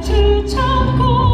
꽃을 참고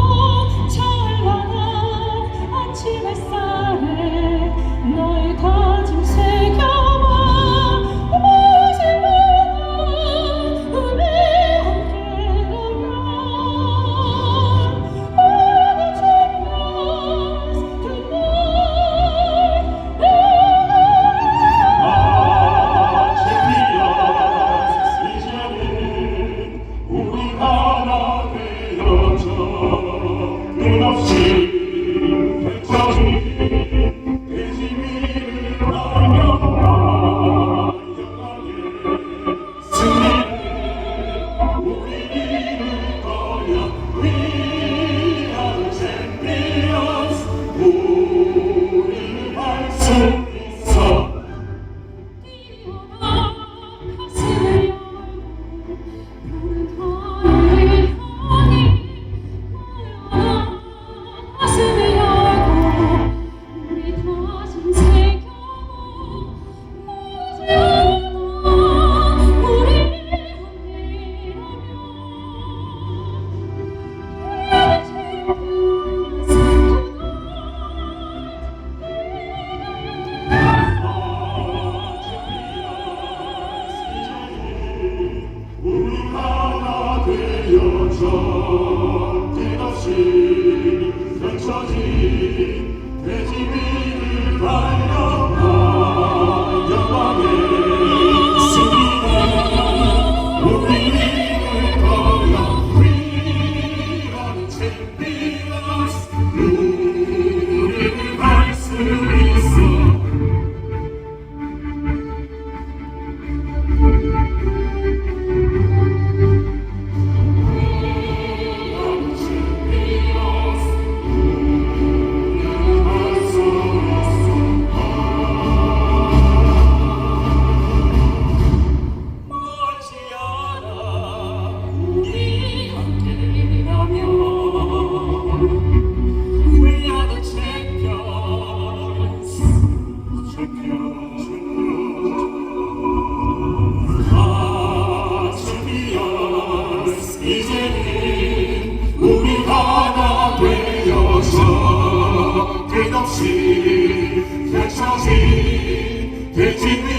주셔 끝없이 펼쳐진 이제는 우리 하나 되어서 끝없이 펼쳐진 위